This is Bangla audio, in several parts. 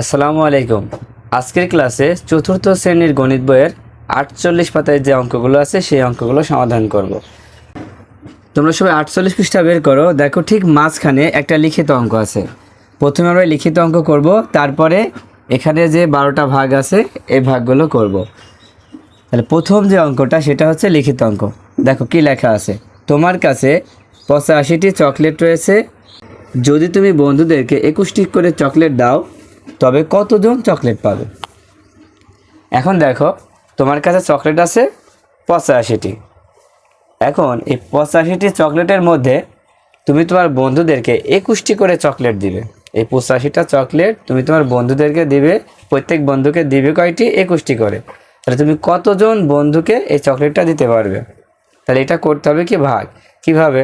আসসালামু আলাইকুম। আজকের ক্লাসে চতুর্থ শ্রেণির গণিত বইয়ের আটচল্লিশ পাতায় যে অঙ্কগুলো আছে সেই অঙ্কগুলো সমাধান করব। তোমরা সবাই আটচল্লিশ পৃষ্ঠা বের করো। দেখো ঠিক মাঝখানে একটা লিখিত অঙ্ক আছে। প্রথমে আমরা লিখিত অঙ্ক করব, তারপরে এখানে যে বারোটা ভাগ আছে, এই ভাগগুলো করব। তাহলে প্রথম যে অঙ্কটা, সেটা হচ্ছে লিখিত অঙ্ক। দেখো কি লেখা আছে। তোমার কাছে পঁচাশিটি চকলেট রয়েছে। যদি তুমি বন্ধুদেরকে একুশটি করে চকলেট দাও তবে কতজন চকলেট পাবে? এখন দেখো, তোমার কাছে চকলেট আছে পঁচাশিটি। এখন এই পঁচাশিটি চকলেটের মধ্যে তুমি তোমার বন্ধুদেরকে একুশটি করে চকলেট দিবে। এই পঁচাশিটা চকলেট তুমি তোমার বন্ধুদেরকে দিবে, প্রত্যেক বন্ধুকে দিবে কয়টি? একুশটি করে। তাহলে তুমি কতজন বন্ধুকে এই চকলেটটা দিতে পারবে? তাহলে এটা করতে হবে কি ভাগ? কীভাবে?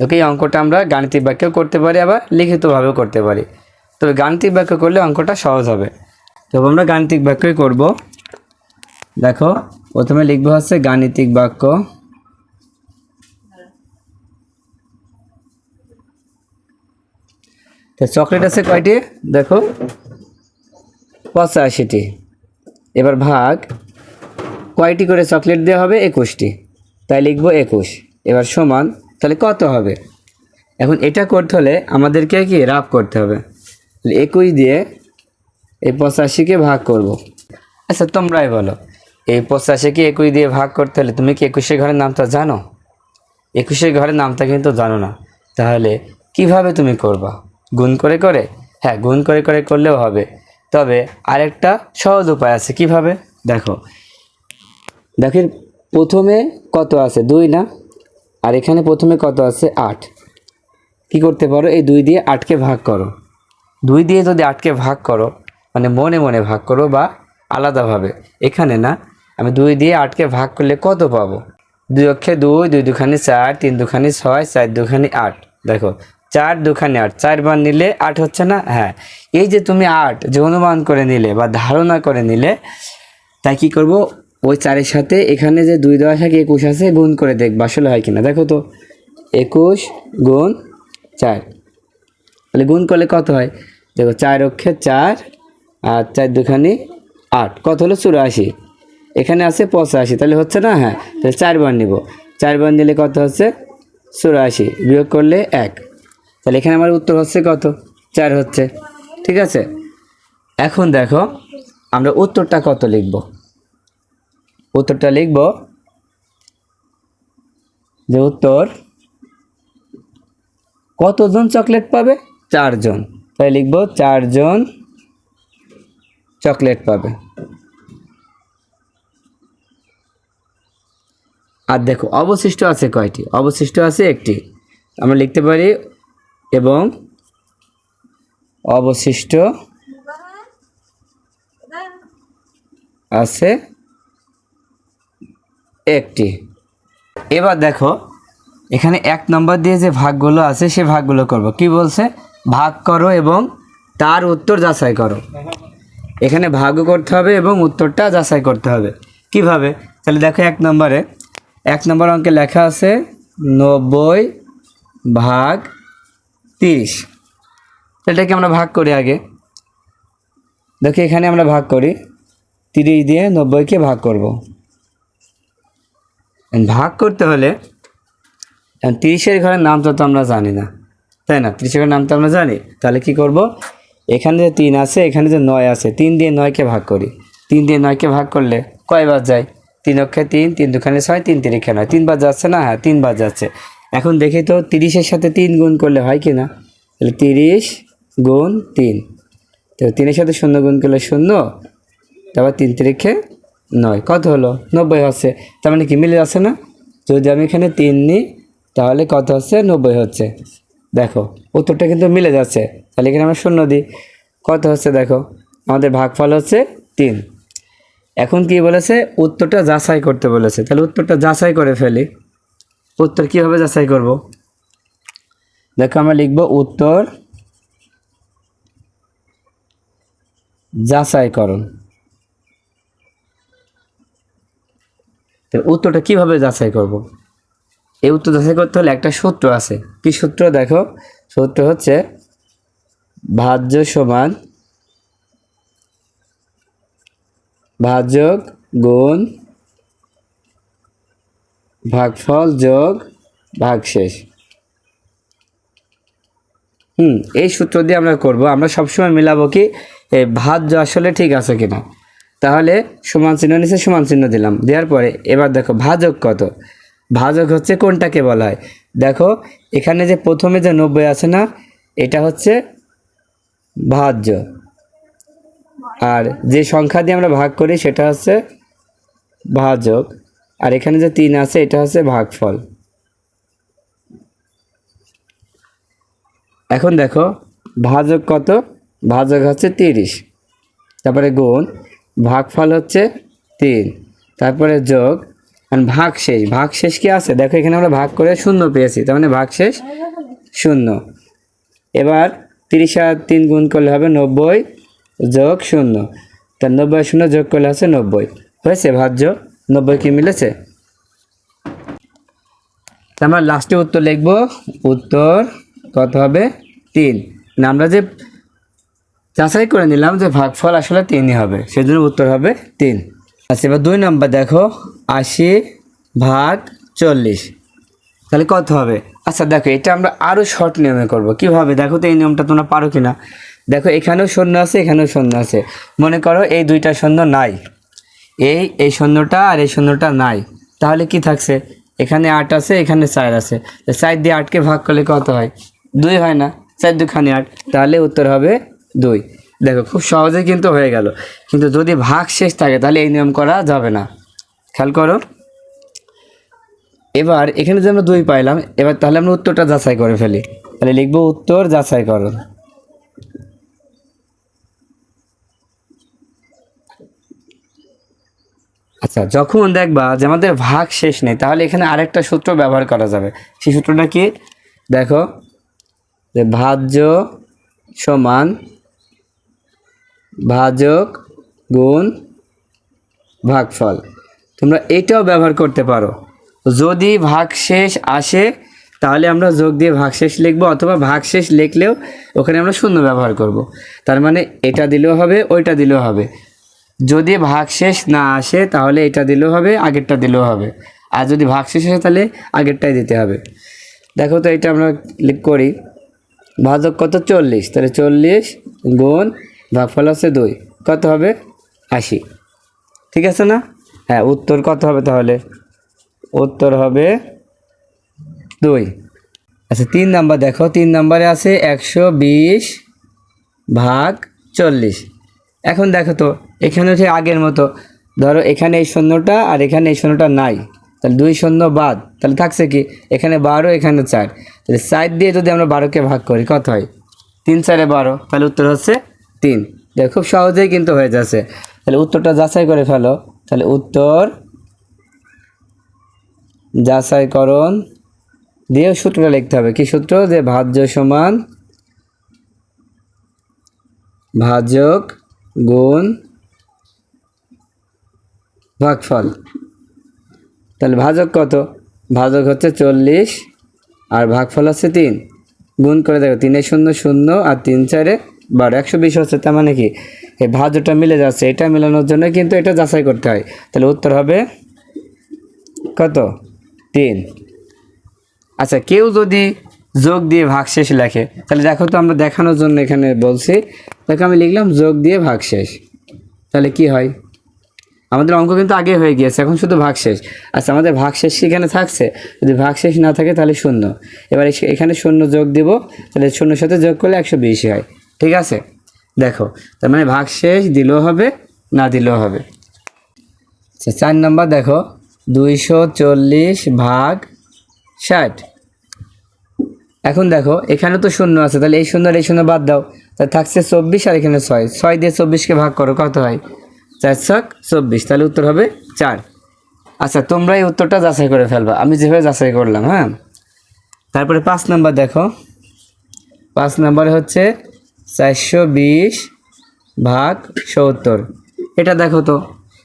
ওকে, এই অঙ্কটা আমরা গাণিতিক বাক্যেও করতে পারি, আবার লিখিতভাবেও করতে পারি। তবে গাণিতিক বাক্য করলে অঙ্কটা সহজ হবে। তবে আমরা গাণিতিক বাক্যই করব। দেখো, প্রথমে লিখব হচ্ছে গাণিতিক বাক্য। চকলেট আছে কয়টি? দেখো, পঁচাশিটি। এবার ভাগ, কয়টি করে চকলেট দেওয়া হবে? একুশটি। তাই লিখব একুশ। এবার সমান, তাহলে কত হবে? এখন এটা করতে হলে আমাদেরকে কি, রাফ করতে হবে। একুশ দিয়ে এই পঁচাশিকে ভাগ করব। আচ্ছা তোমরাই বলো। এই পঁচাশিকে একুশ দিয়ে ভাগ করতে হলে তুমি কি একুশের ঘরের নামটা জানো? একুশের ঘরের নামটা কিন্তু জানো না। তাহলে কীভাবে তুমি করবা? গুণ করে করে? হ্যাঁ গুণ করে করে করলেও হবে। তবে আরেকটা সহজ উপায় আছে কীভাবে? দেখো। দেখেন প্রথমে কত আছে? দুই না? আর এখানে প্রথমে কত আছে? আট। কি করতে পারো? এই দুই দিয়ে আটকে ভাগ করো। দুই দিয়ে যদি আটকে ভাগ করো মানে মনে মনে ভাগ করো বা আলাদাভাবে, এখানে না, আমি দুই দিয়ে আটকে ভাগ করলে কত পাবো? দুই অক্ষে দুই দুই দুখানি চার, তিন দুখানি ছয়, চার দুখানি আট। দেখো, চার দুখানি আট চারবার নিলে আট হচ্ছে না? হ্যাঁ। এই যে তুমি আট যে অনুমান করে নিলে বা ধারণা করে নিলে, তাই কি করব? ওই চারের সাথে এখানে যে দুই দেওয়া থাকে একুশ আছে, গুণ করে দেখবা, আসলে হয় কিনা? দেখো তো, একুশ গুণ চার। তাহলে গুণ করলে কত হয়? দেখো চার অক্ষে চার আর চার দুখানি আট। কত হলো? চুরাশি। এখানে আছে পঁচাশি। তাহলে হচ্ছে না? হ্যাঁ তাহলে চারবার নিব। চারবার নিলে কত হচ্ছে? চুরাশি। বিয়োগ করলে এক। তাহলে এখানে আমার উত্তর হচ্ছে কত? চার হচ্ছে। ঠিক আছে? এখন দেখো, আমরা উত্তরটা কত লিখব? উত্তরটা লিখব যে উত্তর কতজন চকলেট পাবে? চারজন। তাই লিখব চারজন চকলেট পাবে। আর দেখো, অবশিষ্ট আছে কয়টি? অবশিষ্ট আছে একটি। আমরা লিখতে পারি এবং অবশিষ্ট আছে একটি। এবার দেখো, এখানে এক নম্বর দিয়ে যে ভাগগুলো আছে, সে ভাগগুলো করব। কি বলছে? ভাগ করো এবং তার উত্তর যাচাই করো। এখানে ভাগও করতে হবে এবং উত্তরটা যাচাই করতে হবে। কীভাবে? তাহলে দেখো এক নম্বরে, এক নম্বর অঙ্কে লেখা আছে নব্বই ভাগ তিরিশ। এটাকে আমরা ভাগ করি আগে? দেখো এখানে আমরা ভাগ করি। তিরিশ দিয়ে নব্বইকে ভাগ করব। ভাগ করতে হলে, তিরিশের ঘরের নামটা তো আমরা জানি না। তাই না? তিরিশের ঘরের নাম তো আমরা জানি। তাহলে কি করব? এখানে যে তিন আছে, এখানে যে নয় আছে, তিন দিয়ে নয়কে ভাগ করি। তিন দিয়ে নয়কে ভাগ করলে কয়বার যায়? তিন অক্ষে তিন তিন দুখানে ছয়, তিন তিরিখে নয়। তিনবার যাচ্ছে না? হ্যাঁ তিনবার যাচ্ছে। এখন দেখি তো তিরিশের সাথে তিন গুণ করলে হয় কি না? তাহলে তিরিশ গুণ তিন। তো তিনের সাথে শূন্য গুণ করলে শূন্য, তারপর তিন তিরিখে নয়। কত হলো? নব্বই হচ্ছে। তার মানে কি মিলে যাচ্ছে না? যদি আমি এখানে তিন নিই, তাহলে কত হচ্ছে? নব্বই হচ্ছে। দেখো, উত্তরটা কিন্তু মিলে যাচ্ছে। তাহলে এখানে আমরা শূন্য দিই। কত হচ্ছে দেখো? আমাদের ভাগফল হচ্ছে তিন। এখন কি বলেছে? উত্তরটা যাচাই করতে বলেছে। তাহলে উত্তরটা যাচাই করে ফেলি। উত্তর কীভাবে যাচাই করব? দেখো আমরা লিখব উত্তর যাচাইকরণ। উত্তরটা কীভাবে যাচাই করব? এই উত্তর যাচাই করতে হলে একটা সূত্র আছে। কি সূত্র? দেখো, সূত্র হচ্ছে ভাজ্য সমান ভাজক গুণ ভাগফল যোগ ভাগশেষ। হুম, এই সূত্র দিয়ে আমরা করব। আমরা সবসময় মিলাবো কি ভাজ্য আসলে ঠিক আছে কিনা। তাহলে সমান চিহ্ন নিচে সমান চিহ্ন দিলাম। দেওয়ার পরে এবার দেখো ভাজক কত। ভাজক হচ্ছে কোনটাকে বলা হয়? দেখো, এখানে যে প্রথমে যে নব্বই আছে না, এটা হচ্ছে ভাজ্য। আর যে সংখ্যা দিয়ে আমরা ভাগ করি, সেটা হচ্ছে ভাজক। আর এখানে যে তিন আছে, এটা হচ্ছে ভাগফল। এখন দেখো, ভাজক কত? ভাজক হচ্ছে তিরিশ। তারপরে গুণ, ভাগফল হচ্ছে তিন। তারপরে যোগ ভাগ শেষ ভাগ শেষ কি আছে? দেখো, এখানে আমরা ভাগ করে শূন্য পেয়েছি, তার মানে ভাগ শেষ শূন্য। এবার তিরিশ আর তিন গুণ করলে হবে নব্বই যোগ শূন্য। তার নব্বই শূন্য যোগ করলে আছে নব্বই। হয়েছে ভাজ্য? নব্বই কি মিলেছে? তা আমরা লাস্টে উত্তর লিখব। উত্তর কত হবে? তিন। না, আমরা যে যাচাই করে নিলাম যে ভাগফল আসলে তিনই হবে, সেজন্য উত্তর হবে তিন। আচ্ছা এবার দুই নম্বর দেখো। আশি ভাগ চল্লিশ। তাহলে কত হবে? আচ্ছা দেখো, এটা আমরা আরও শর্ট নিয়মে করব। কীভাবে? দেখো তো এই নিয়মটা তোমরা পারো কিনা? দেখো, এখানেও শূন্য আছে, এখানেও শূন্য আছে। মনে করো এই দুইটা শূন্য নাই। এই এই শূন্যটা আর এই শূন্যটা নাই। তাহলে কি থাকছে? এখানে আট আছে, এখানে চার আছে। চার দিয়ে আটকে ভাগ করলে কত হয়? দুই হয় না। চার দুখানে আট। তাহলে উত্তর হবে দুই। দেখো, খুব সহজে কিন্তু হয়ে গেল। কিন্তু যদি ভাগ শেষ থাকে, তাহলে এই নিয়ম করা যাবে না। খেয়াল করো। এবার এখানে যে আমরা দুই পাইলাম, এবার তাহলে আমরা উত্তরটা যাচাই করে ফেলি। তাহলে লিখব উত্তর, যাচাই করো। আচ্ছা যখন দেখবা যে আমাদের ভাগ শেষ নেই, তাহলে এখানে আরেকটা সূত্র ব্যবহার করা যাবে। সেই সূত্রটা কি? দেখো, যে ভাজ্য সমান ভাজক গুণ ভাগফল। তোমরা এটাও ব্যবহার করতে পারো। যদি ভাগশেষ আসে, তাহলে আমরা যোগ দিয়ে ভাগশেষ লিখব অথবা ভাগশেষ লিখলেও ওখানে আমরা শূন্য ব্যবহার করব। তার মানে এটা দিলেও হবে, ওইটা দিলেও হবে। যদি ভাগশেষ না আসে, তাহলে এটা দিলেও হবে, আগেরটা দিলেও হবে। আর যদি ভাগশেষ আসে, তাহলে আগেরটাই দিতে হবে। দেখো তো এটা আমরা করি। ভাজক কত? চল্লিশ। তাহলে চল্লিশ গুণ ভাগফল আছে দুই। কত হবে? আশি। ঠিক আছে না? হ্যাঁ উত্তর কত হবে তাহলে? উত্তর হবে দুই। আচ্ছা তিন নাম্বার দেখো, তিন নাম্বারে আছে একশো বিশ ভাগ চল্লিশ। এখন দেখো তো, এখানে হচ্ছে আগের মতো। ধরো, এখানে এই শূন্যটা আর এখানে এই শূন্যটা নাই। তাহলে দুই শূন্য বাদ। তাহলে থাকছে কি? এখানে বারো, এখানে চার। তাহলে চার দিয়ে যদি আমরা বারোকে ভাগ করি, কত হয়? তিন চারে বারো। তাহলে উত্তর হচ্ছে তিন। দেখো, খুব সহজেই কিন্তু হয়ে যাচ্ছে। তাহলে উত্তরটা যাচাই করে ফেলো। তাহলে উত্তর যাচাইকরণ দিয়েও সূত্রটা লিখতে হবে। কি সূত্র? যে ভাজ্য সমান ভাজক গুণ ভাগফল। তাহলে ভাজক কত? ভাজক হচ্ছে চল্লিশ আর ভাগফল হচ্ছে তিন। গুণ করে দেখো, তিনে শূন্য শূন্য আর তিন চারে বারো। একশো বিশ হচ্ছে, তার মানে কি? এই ভাজটা মিলে যাচ্ছে, এটা মেলানোর জন্য কিন্তু এটা যাচাই করতে হয়। তাহলে উত্তর হবে কত? তিন। আচ্ছা কেউ যদি যোগ দিয়ে ভাগশেষ লেখে, তাহলে দেখো তো আমরা দেখানোর জন্য এখানে বলছি, দেখো আমি লিখলাম যোগ দিয়ে ভাগশেষ তাহলে কি হয়? আমাদের অঙ্ক কিন্তু আগে হয়ে গিয়েছে, এখন শুধু ভাগশেষ আচ্ছা আমাদের ভাগশেষ এখানে থাকছে? যদি ভাগশেষ না থাকে তাহলে শূন্য। এবার এখানে শূন্য যোগ দিব, তাহলে শূন্যর সাথে যোগ করলে একশো বিশ হয়। ঠিক আছে? দেখো, তার মানে ভাগশেষ দিলেও হবে, না দিলেও হবে। আচ্ছা চার নম্বর দেখো, দুইশো চল্লিশ ভাগ ষাট। এখন দেখো, এখানে তো শূন্য আছে, তাহলে এই শূন্য এই শূন্য বাদ দাও। তাহলে থাকছে চব্বিশ আর এখানে ছয়। ছয় দিয়ে চব্বিশকে ভাগ করো, কত হয়? চার ছক চব্বিশ, তাহলে উত্তর হবে চার। আচ্ছা তোমরা এই উত্তরটা যাচাই করে ফেলবা। আমি যেভাবে যাচাই করলাম হ্যাঁ? তারপরে পাঁচ নাম্বার দেখো। পাঁচ নাম্বারে হচ্ছে চারশো বিশ ভাগ সত্তর। এটা দেখো তো,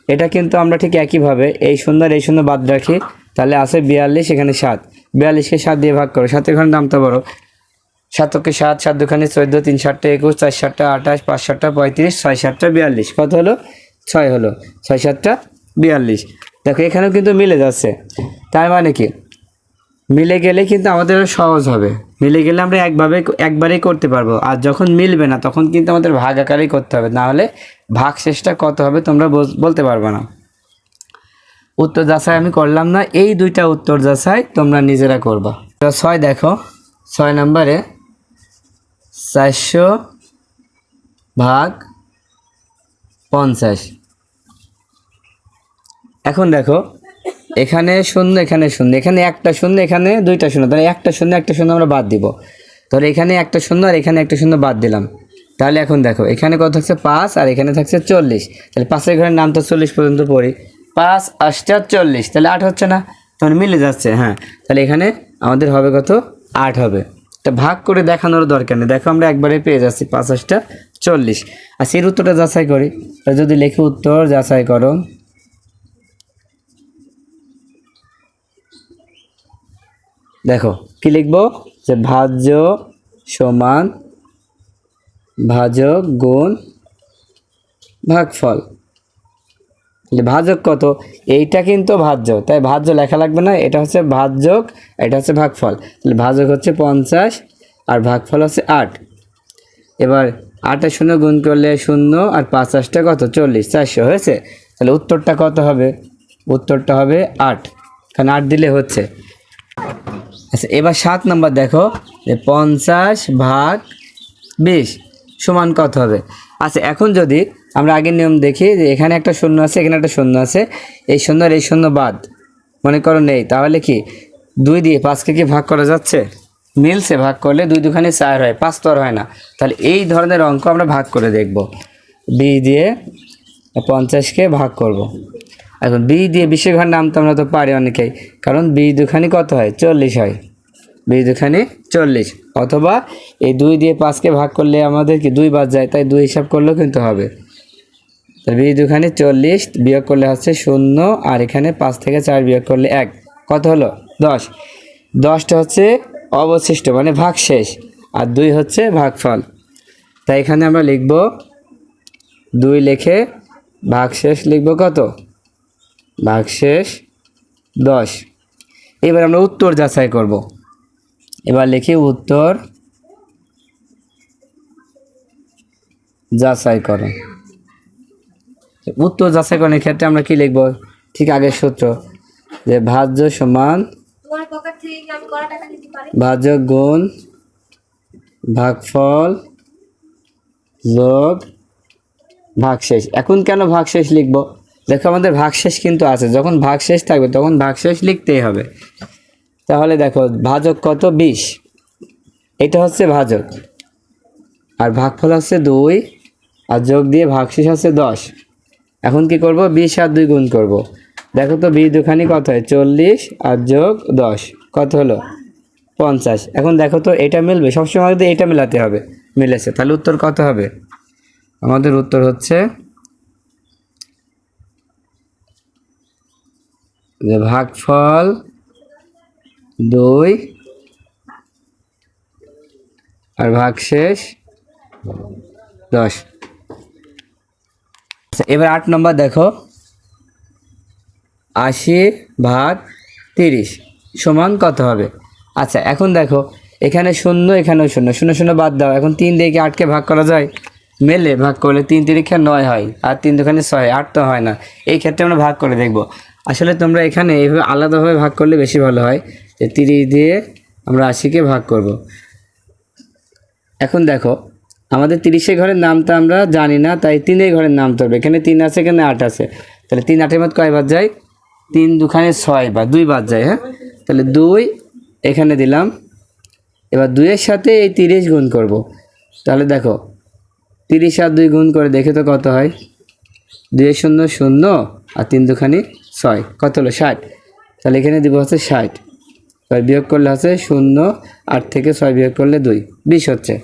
এটা কিন্তু আমরা ঠিক একইভাবে এই সুন্দর এই সুন্দর বাদ রাখি, তাহলে আছে বিয়াল্লিশ, এখানে সাত। বিয়াল্লিশকে সাত দিয়ে ভাগ করো, সাতের ঘরে নামতে পারো সাতকে সাত সাত দুখানে চোদ্দ, তিন সাতটা একুশ, চার সাতটা আঠাশ, পাঁচ সাতটা পঁয়ত্রিশ, ছয় সাতটা বিয়াল্লিশ। কত হলো? ছয় হলো। ছয় সাতটা বিয়াল্লিশ। দেখো এখানেও কিন্তু মিলে যাচ্ছে। তার মানে কি? মিলে গেলে কিন্তু আমাদের সহজ হবে। মিলে গেলে আমরা একভাবে একবারেই করতে পারব। আর যখন মিলবে না, তখন কিন্তু আমাদের ভাগ আকারেই করতে হবে। না হলে ভাগ শেষটা কত হবে তোমরা বল- বলতে পারবে না। উত্তর যাচাই আমি করলাম না। এই দুইটা উত্তর যাচাই তোমরা নিজেরা করবা। ছয় দেখো। ছয় নম্বরে চারশো ভাগ পঞ্চাশ। এখন দেখো এখানে শূন্য এখানে শূন্য, এখানে একটা শূন্য, এখানে দুইটা শূন্য, তাহলে একটা শূন্য একটা শূন্য আমরা বাদ দিব। তাহলে এখানে একটা শূন্য আর এখানে একটা শূন্য বাদ দিলাম। তাহলে এখন দেখো, এখানে কত থাকছে? পাঁচ, আর এখানে থাকছে চল্লিশ। তাহলে পাঁচের ঘরের নাম তো চল্লিশ পর্যন্ত পড়ি। পাঁচ আটটা চল্লিশ, তাহলে আট হচ্ছে না? তখন মিলে যাচ্ছে হ্যাঁ। তাহলে এখানে আমাদের হবে কত? আট হবে। তা ভাগ করে দেখানোর দরকার নেই। দেখো আমরা একবারে পেয়ে যাচ্ছি, পাঁচ আটটা চল্লিশ। আর সেই উত্তরটা যাচাই করি। যদি লিখি উত্তর, যাচাই করো। দেখো, কি লিখব? যে ভাজ্য সমান ভাজক গুণ ভাগফল। ভাজক কত? এইটা কিন্তু ভাজ্য, তাই ভাজ্য লেখা লাগবে না, এটা হচ্ছে ভাজক এটা হচ্ছে ভাগফল। তাহলে ভাজক হচ্ছে পঞ্চাশ আর ভাগফল হচ্ছে আট। এবার আটের শূন্য গুণ করলে শূন্য আর পাঁচাশটা কত? চল্লিশ, চারশো, হয়েছে? তাহলে উত্তরটা কত হবে? উত্তরটা হবে আট। কারণ আট দিলে হচ্ছে। আচ্ছা এবার সাত নম্বর দেখো, যে পঞ্চাশ ভাগ বিশ সমান কত হবে? আচ্ছা এখন যদি আমরা আগের নিয়ম দেখি, যে এখানে একটা শূন্য আছে, এখানে একটা শূন্য আছে, এই শূন্য আর এই শূন্য বাদ, মনে করো নেই, তাহলে কি দুই দিয়ে পাঁচকে কি ভাগ করা যাচ্ছে? মিলছে, ভাগ করলে দুই দুখানে চার হয়, পাঁচ তো আর হয় না। তাহলে এই ধরনের অঙ্ক আমরা ভাগ করে দেখব। বি দিয়ে পঞ্চাশকে ভাগ করব। এখন বি দিয়ে বিশের ঘর নাম তো আমরা তো পারি অনেকেই। কারণ বি দুখানি কত হয়? চল্লিশ হয়। বি দুখানি চল্লিশ। অথবা এই দুই দিয়ে পাঁচকে ভাগ করলে আমাদের কি দুই বাদ যায়? তাই দুই হিসাব করলেও কিন্তু হবে। তো বি দুখানি চল্লিশ বিয়োগ করলে হচ্ছে শূন্য, আর এখানে পাঁচ থেকে চার বিয়োগ করলে এক। কত হলো? দশ। দশটা হচ্ছে অবশিষ্ট মানে ভাগ শেষ, আর দুই হচ্ছে ভাগফল। তাই এখানে আমরা লিখব দুই লেখে ভাগ শেষ লিখব কত? ভাগশেষ দশ। এবার আমরা উত্তর যাচাই করব। এবার লিখি উত্তর যাচাই করো। উত্তর যাচাইকরণের ক্ষেত্রে আমরা কি লিখব? ঠিক আগের সূত্র যে ভাজ্য সমান ভাজ্য গুণ ভাগফল যোগ ভাগশেষ এখন কেন ভাগশেষ লিখব? দেখো আমাদের ভাগশেষ কিন্তু আছে। যখন ভাগশেষ থাকবে, তখন ভাগশেষ লিখতেই হবে। তাহলে দেখো, ভাজক কত? বিশ। এটা হচ্ছে ভাজক। আর ভাগফল হচ্ছে দুই, আর যোগ দিয়ে ভাগশেষ হচ্ছে দশ। এখন কি করব? বিশ আর দুই গুণ করব। দেখো তো বিশ দুখানি কত হয়? চল্লিশ আর যোগ দশ। কত হলো? পঞ্চাশ। এখন দেখো তো, এটা মিলবে। সবসময় আমাদের এটা মেলাতে হবে। মিলেছে। তাহলে উত্তর কত হবে? আমাদের উত্তর হচ্ছে যে ভাগফল দুই আর ভাগশেষ দশ। আচ্ছা এবার আট নম্বর দেখো। আশি ভাগ তিরিশ সমান কত হবে? আচ্ছা এখন দেখো, এখানে শূন্য, এখানেও শূন্য শূন্য শূন্য বাদ দাও। এখন তিন দিয়ে কি আটকে ভাগ করা যায়? মেলে ভাগ করলে তিন তিরিক্ষা নয় হয়, আর তিন দোকানে ছয়, আট তো হয় না। এই ক্ষেত্রে আমরা ভাগ করে দেখব। আসলে তোমরা এখানে এইভাবে আলাদাভাবে ভাগ করলে বেশি ভালো হয়। যে তিরিশ দিয়ে আমরা আশিকে ভাগ করব। এখন দেখো, আমাদের তিরিশের ঘরের নামটা আমরা জানি না, তাই তিনের ঘরের নাম ধরবে। এখানে তিন আছে, এখানে আট আছে। তাহলে তিন আটের মধ্যে কয় বাদ যায়? তিন দুখানে ছয় বা দুই বাদ যায় হ্যাঁ? তাহলে দুই এখানে দিলাম। এবার দুইয়ের সাথে এই তিরিশ গুণ করব। তাহলে দেখো, তিরিশ আর দুই গুণ করে দেখে তো কত হয়? দুই শূন্য শূন্য আর তিন দুখানি ছয়। কত হলো? ষাট। তাহলে এখানে দিব হচ্ছে ষাট। এবার বিয়োগ করলে হচ্ছে শূন্য, আট থেকে ছয় বিয়োগ করলে দুই। বিশ হচ্ছে।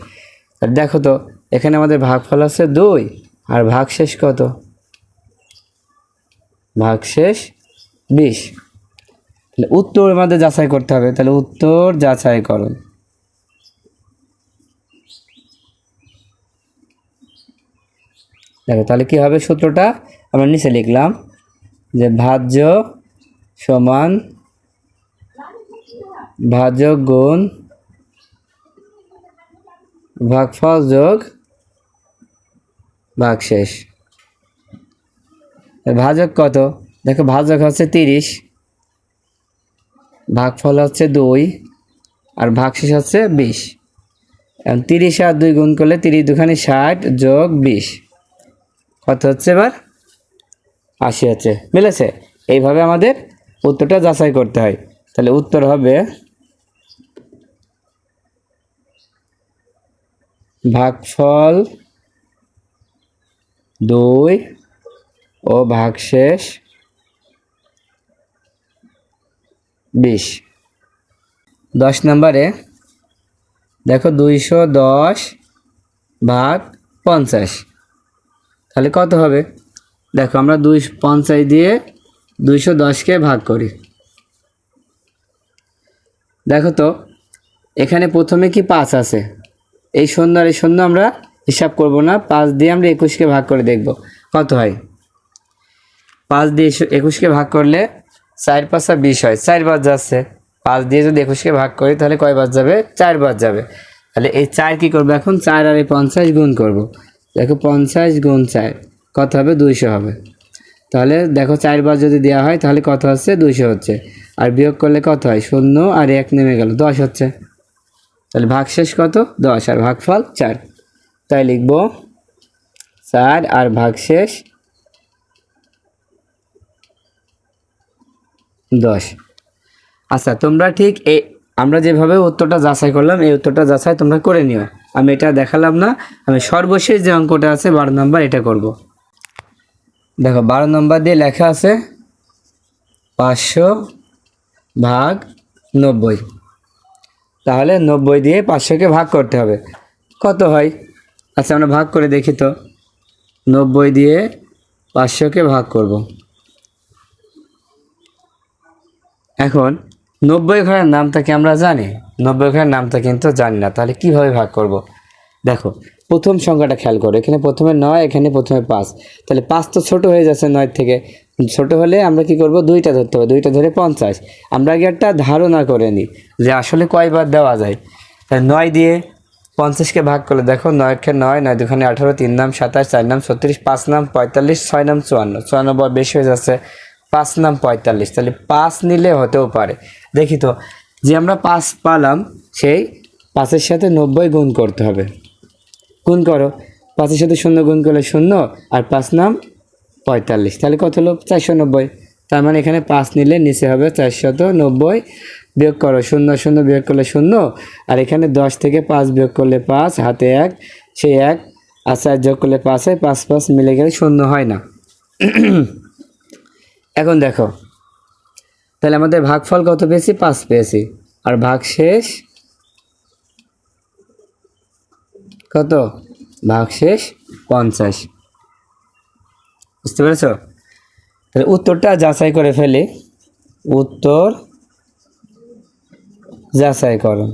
আর দেখো তো, এখানে আমাদের ভাগফল আছে দুই। আর ভাগশেষ কত? ভাগশেষ বিশ। তাহলে উত্তর আমাদের যাচাই করতে হবে। তাহলে উত্তর যাচাই করুন দেখো, তাহলে কি হবে সূত্রটা? আমরা নিচে লিখলাম। ভাজ্য সমান ভাজক গুণ ভাগফল যোগ ভাগশেষ। ভাজক কত? দেখো ভাজক হচ্ছে তিরিশ, ভাগফল হচ্ছে দুই, আর ভাগশেষ হচ্ছে বিশ। তিরিশ আর দুই গুণ করলে তিরিশ দুখানি ষাট যোগ বিশ। কত হচ্ছে এবার? আশি হচ্ছে মিলেছে? এইভাবে আমাদের উত্তরটা যাচাই করতে হয়। তাহলে উত্তর হবে ভাগফল দুই ও ভাগশেষ বিশ। দশ নম্বরে দেখো দুইশো দশ ভাগ পঞ্চাশ। তাহলে কত হবে? দেখো, আমরা দুই পঞ্চাশ দিয়ে দুইশো দশকে ভাগ করি। দেখো তো, এখানে প্রথমে কি পাঁচ আছে? এই শূন্য আর এই শূন্য আমরা হিসাব করব না, পাঁচ দিয়ে আমরা একুশকে ভাগ করে দেখব। কত হয়? পাঁচ দিয়ে একুশকে ভাগ করলে চার পাঁচা বিশ হয়। চার বার যাচ্ছে। পাঁচ দিয়ে যদি একুশকে ভাগ করি, তাহলে কয় বার যাবে? চার বার যাবে। তাহলে এই চার কি করব এখন? চার আর এই পঞ্চাশ গুণ করব। দেখো, পঞ্চাশ গুণ চার। কত হবে? দুইশো হবে। তাহলে দেখো চারবার যদি দেওয়া হয়, তাহলে কত হচ্ছে? দুইশো হচ্ছে। আর বিয়োগ করলে কত হয়? শূন্য আর এক নেমে গেল। দশ হচ্ছে। তাহলে ভাগশেষ কত? দশ। আর ভাগফল চার। তাই লিখব চার আর ভাগশেষ দশ। আচ্ছা তোমরা ঠিক এই আমরা যেভাবে উত্তরটা যাচাই করলাম, এই উত্তরটা যাচাই তোমরা করে নিও। আমি এটা দেখালাম না। আমি সর্বশেষ যে অঙ্কটা আছে, বারো নম্বর, এটা করব। দেখো, বারো নম্বর দিয়ে লেখা আছে পাঁচশো ভাগ নব্বই। তাহলে নব্বই দিয়ে পাঁচশোকে ভাগ করতে হবে। কত হয়? আচ্ছা আমরা ভাগ করে দেখি তো। নব্বই দিয়ে পাঁচশোকে ভাগ করব। এখন, নব্বই ঘরের নামটা কি আমরা জানি? নব্বই ঘরের নামটা কিন্তু জানি না। তাহলে কীভাবে ভাগ করব? দেখো প্রথম সংখ্যাটা খেয়াল করো, এখানে প্রথমে নয়, এখানে প্রথমে পাঁচ। তাহলে পাঁচ তো ছোট হয়ে যাচ্ছে নয় থেকে। ছোট হলে আমরা কি করব? দুইটা ধরতে হবে, দুইটা ধরে পঞ্চাশ। আমরা আগে একটা ধারণা করে নিই যে আসলে কয়বার দেওয়া যায়। তাহলে নয় দিয়ে পঞ্চাশকে ভাগ করলে, দেখো নয়কে নয় নয় দুখানে আঠারো, তিন নাম সাতাশ, চার নাম ছত্রিশ, পাঁচ নাম পঁয়তাল্লিশ, ছয় নাম চুয়ান্ন। চুয়ান্ন বেশি হয়ে যাচ্ছে, পাঁচ নাম পঁয়তাল্লিশ। তাহলে পাঁচ নিলে হতেও পারে। দেখি তো, যে আমরা পাঁচ পালাম, সেই পাঁচের সাথে নব্বই গুণ করতে হবে। গুণ করো। পাঁচের সাথে শূন্য গুণ করলে শূন্য আর পাঁচ নাম পঁয়তাল্লিশ। তাহলে কত হলো? চারশো নব্বই। তার মানে এখানে পাঁচ নিলে নিচে হবে চারশত নব্বই বিয়োগ করো। শূন্য শূন্য বিয়োগ করলে শূন্য আর এখানে দশ থেকে পাঁচ বিয়োগ করলে পাঁচ, হাতে এক সেই এক, আর চার যোগ করলে পাঁচ হয়, পাঁচ পাঁচ মিলে গেলে শূন্য হয় না। এখন দেখো, তাহলে আমাদের ভাগফল কত পেয়েছি? পাঁচ পেয়েছি। আর ভাগ শেষ কত? ভাগ শেষ, পঞ্চাশ। বুঝতে পেরেছ? তাহলে উত্তরটা যাচাই করে ফেলি। উত্তর যাচাই করো।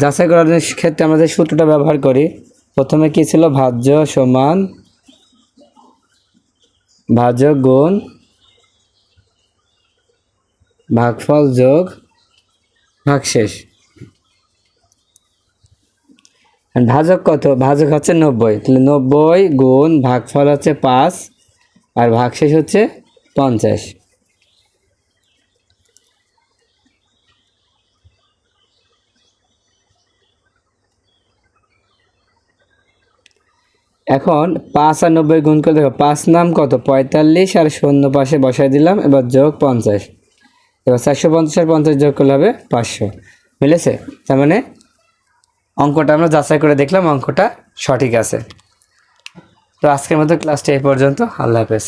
যাচাই করার ক্ষেত্রে আমরা যে সূত্রটা ব্যবহার করি, প্রথমে কি ছিল ভাজ্য সমান ভাজক গুণ ভাগফল যোগ ভাগশেষ আর ভাজক কত? ভাজক হচ্ছে নব্বই। তাহলে নব্বই গুণ ভাগফল হচ্ছে পাঁচ, আর ভাগশেষ হচ্ছে পঞ্চাশ। এখন পাঁচ আর নব্বই গুণ করে দেখো, পাঁচ নাম কত? পঁয়তাল্লিশ আর শূন্য পাশে বসাই দিলাম, এবার যোগ পঞ্চাশ। এবার চারশো পঞ্চাশ আর পঞ্চাশ যোগ করলে হবে পাঁচশো। মিলেছে? তার মানে অঙ্কটা আমরা যাচাই করে দেখলাম, অঙ্কটা সঠিক আছে। তো আজকের মতো ক্লাসটা এই পর্যন্ত। আল্লাহ হাফেজ।